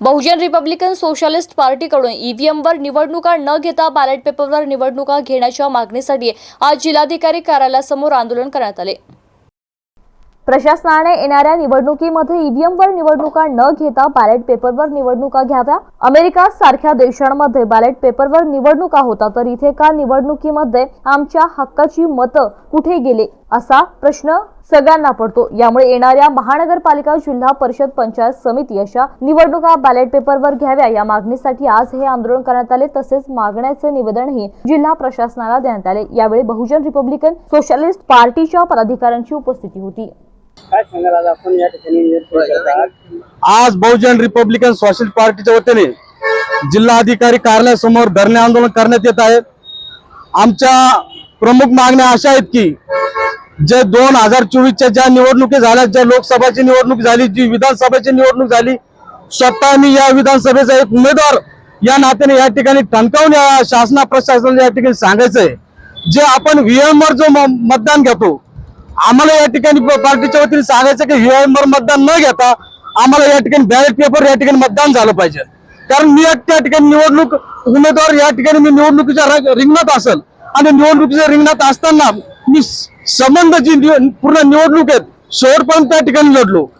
बहुजन Republican socialist पार्टीकडून ईव्हीएमवर निवडणुका न घेता बॅलेट पेपरवर निवडणुका घेण्याच्या मागणीसाठी आज जिल्हाधिकारी कार्यालयासमोर आंदोलन करण्यात आले. प्रशासनाने येणाऱ्या निवडणुकीमध्ये ईव्हीएमवर निवडणुका न घेता बॅलेट पेपरवर निवडणुका घ्याव्या. अमेरिका सारख्या देशांमध्ये बॅलेट पेपरवर निवडणुका होता तर इथे का निवडणुकीमध्ये आमच्या हक्काची मतं कुठे गेले? असा प्रश्न सगळ्यांना पडतो. यामुळे येणाऱ्या महानगरपालिका जिल्हा परिषद पंचायत समिती अशा निवडणुका बॅलेट पेपरवर घ्याव्या या मागणीसाठी आज हे आंदोलन करण्यात आले. तसेच मागण्याचे निवेदनही जिल्हा प्रशासनाला देण्यात आले. यावेळी बहुजन रिपब्लिकन सोशलिस्ट पार्टीच्या पदाधिकाऱ्यांची उपस्थिती होती. काय सांगाल आज आपण या ठिकाणी करत आहात? आज बहुजन रिपब्लिकन सोशल पार्टीच्या वतीने जिल्हाधिकारी कार्यालयासमोर धरणे आंदोलन करण्यात येत आहे आमच्या प्रमुख मागण्या अशा आहेत की जे दोन हजार चोवीसच्या ज्या निवडणुकी झाल्या ज्या लोकसभाची निवडणूक झाली जी विधानसभेची निवडणूक झाली स्वतः मी या विधानसभेचा एक उमेदवार या नात्याने या ठिकाणी ठणकावून या शासना प्रशासनाला या ठिकाणी सांगायचं आहे जे आपण व्हीएम वर जो म- मतदान घेतो आम्हाला या ठिकाणी पार्टीच्या वतीने सांगायचं की व्हीएम मतदान न घेता आम्हाला या ठिकाणी बॅलेट पेपर या ठिकाणी मतदान झालं पाहिजे. कारण मी त्या ठिकाणी निवडणूक उमेदवार या ठिकाणी मी निवडणुकीच्या रिंगणात असेल आणि निवडणुकीच्या रिंगणात असताना मी संबंध जी पूर्ण निवडणूक आहेत शेवटपर्यंत त्या ठिकाणी लढलो.